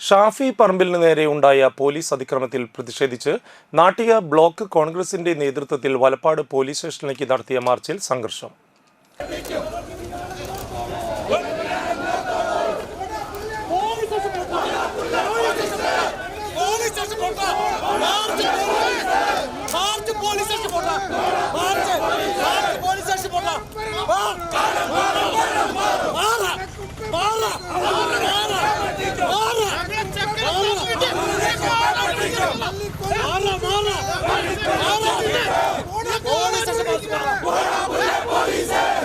ഷാഫി പറമ്പിലിന് നേരെ ഉണ്ടായ പോലീസ് അതിക്രമത്തിൽ പ്രതിഷേധിച്ച് നാട്ടിക ബ്ലോക്ക് കോൺഗ്രസിന്റെ നേതൃത്വത്തിൽ വലപ്പാട് പോലീസ് സ്റ്റേഷനിലേക്ക് നടത്തിയ മാർച്ചിൽ സംഘർഷം പോലീസ് സ്റ്റേഷൻ പോട്ടെ മാർച്ച് മാർച്ച് പോലീസ് സ്റ്റേഷൻ പോട്ടെ മാർച്ച് മാർച്ച് പോലീസ് സ്റ്റേഷൻ പോട്ടെ മാറ മാറ മാറ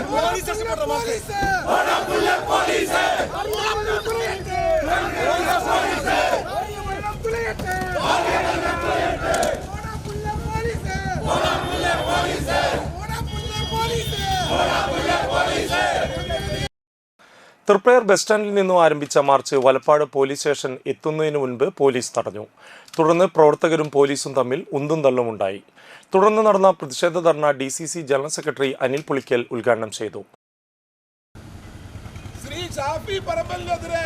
പോലീസ് സ്റ്റേഷൻ തൃപ്പയർ ബസ് സ്റ്റാൻഡിൽ നിന്നും ആരംഭിച്ച മാർച്ച് വലപ്പാട് പോലീസ് സ്റ്റേഷൻ എത്തുന്നതിന് മുൻപ് പോലീസ് തടഞ്ഞു. തുടർന്ന് പ്രവർത്തകരും പോലീസും തമ്മിൽ ഉന്തും തള്ളുമുണ്ടായി തുടർന്ന് നടന്ന പ്രതിഷേധ dharna D general secretary Anil Pulikkal ഉദ്ഘാടനം ചെയ്തു. ഷാഫി പറമ്പലിനെതിരെ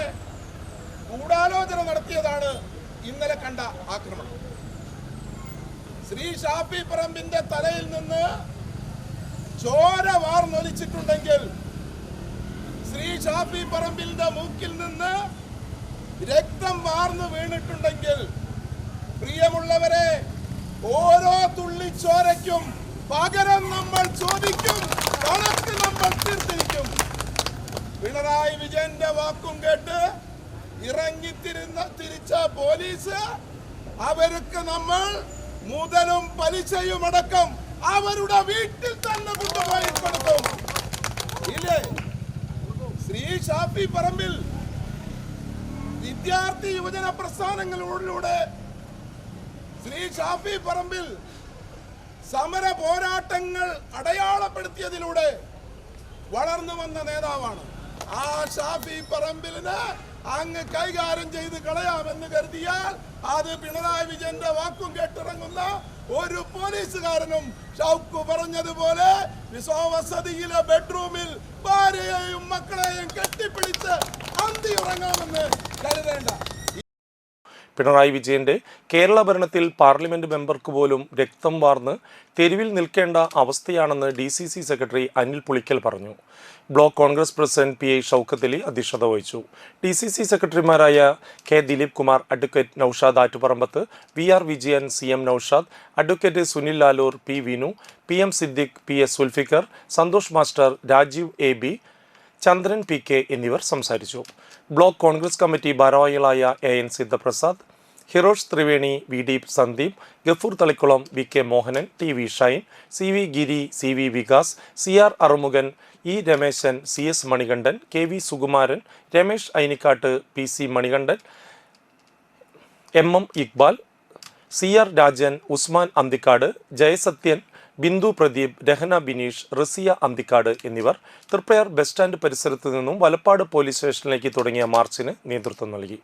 ഗൂഢാലോചന നടത്തിയതാണ് ഇന്നലെ കണ്ട ആക്രമണം. ശ്രീ ഷാഫി പറമ്പിന്റെ തലയിൽ നിന്ന് ചോര വാർന്നൊലിച്ചിട്ടുണ്ടെങ്കിൽ ശ്രീ ഷാഫി പറമ്പിന്റെ മൂക്കിൽ നിന്ന് രക്തം വാർന്നു വീണിട്ടുണ്ടെങ്കിൽ പ്രിയമുള്ളവരെ ഓരോ തുള്ളി ചോരയ്ക്കും പകരം നമ്മൾ ചോദിക്കും കണക്ക് നമ്മൾ തീർത്തിരിക്കും പിണറായി വിജയന്റെ വാക്കും കേട്ട് ഇറങ്ങിത്തിരുന്ന തിരിച്ച പോലീസ് അവർക്ക് നമ്മൾ മുതലും പലിശയും അടക്കം അവരുടെ വീട്ടിൽ തന്നെ കൊണ്ടുപോയി കൊടുക്കും. ഇല്ലേ? ശ്രീ ഷാഫി പറമ്പിൽ വിദ്യാർത്ഥി യുവജന പ്രസ്ഥാനങ്ങളിലൂടെ ശ്രീ ഷാഫി പറമ്പിൽ സമര പോരാട്ടങ്ങൾ അടയാളപ്പെടുത്തിയതിലൂടെ വളർന്നു വന്ന നേതാവാണ്. ആ ഷാഫി പറമ്പിലിന് അങ്ങ് കൈകാര്യം ചെയ്ത് കളയാമെന്ന് കരുതിയാൽ അത് പിണറായി വിജയന്റെ വാക്കും കേട്ടിറങ്ങുന്ന ഒരു പോലീസുകാരനും ഷൗക്ക് പറഞ്ഞതുപോലെ വിശ്വവസതിയിലെ ബെഡ്റൂമിൽ ഭാര്യയെയും മക്കളെയും കെട്ടിപ്പിടിച്ച് അന്തി ഉറങ്ങാമെന്ന് കരുതേണ്ട. പിണറായി വിജയന്റെ കേരള ഭരണത്തിൽ പാർലമെന്റ് മെമ്പർക്ക് പോലും രക്തം വാർന്ന് തെരുവിൽ നിൽക്കേണ്ട അവസ്ഥയാണെന്ന് D C C secretary Anil Pulikkal പറഞ്ഞു. Block Congress president P I Shoukath Ali അധ്യക്ഷത വഹിച്ചു. ഡി സി സി സെക്രട്ടറിമാരായ K Dileep Kumar advocate Noushad Attuparambath V R Vijayan C M Noushad advocate Sunil Lalur P Vinu P M Siddique P S Sulfikar Santhosh master Rajeev A B Chandran P K എന്നിവർ സംസാരിച്ചു. Block Congress committee ഭാരവാഹികളായ A N Sidhaprasad Hirosh Triveni V D Sandeep Gafoor Thalikulam V K Mohanan T V Shine C V Giri C V Vikas C R Arumughan E Rameshan C S Manikandan K V Sukumaran Ramesh Ainikkat P C Manikandan M M Iqbal C R Rajan Usman Anthikad Jayasathyan Bindu Pradeep Rahana Bineesh Raziya Anthikad എന്നിവർ Triprayar bus stand പരിസരത്ത് നിന്നും Valappad police സ്റ്റേഷനിലേക്ക് തുടങ്ങിയ മാർച്ചിന് നേതൃത്വം നൽകി.